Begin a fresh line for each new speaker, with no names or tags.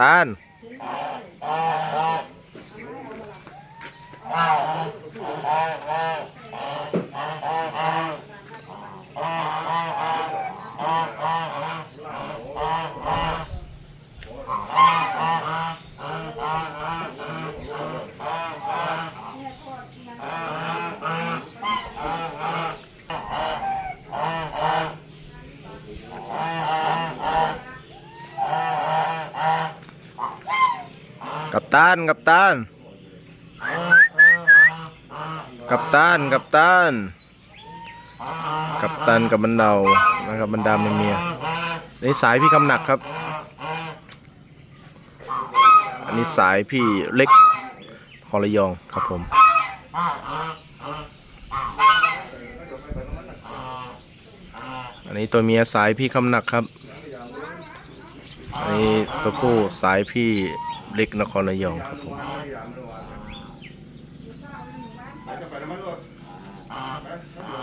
ตาล กับตานกับตานกับตานกับตานกับตันกับบันเดานะครับบรรดาเมียๆนี่สายพี่คำหนักครับ อันนี้สายพี่เล็กคอระยองครับผม อันนี้ตัวเมียสายพี่คำหนักครับ อันนี้ตัวผู้สายพี่เล็กนครระยองครับผมอ่า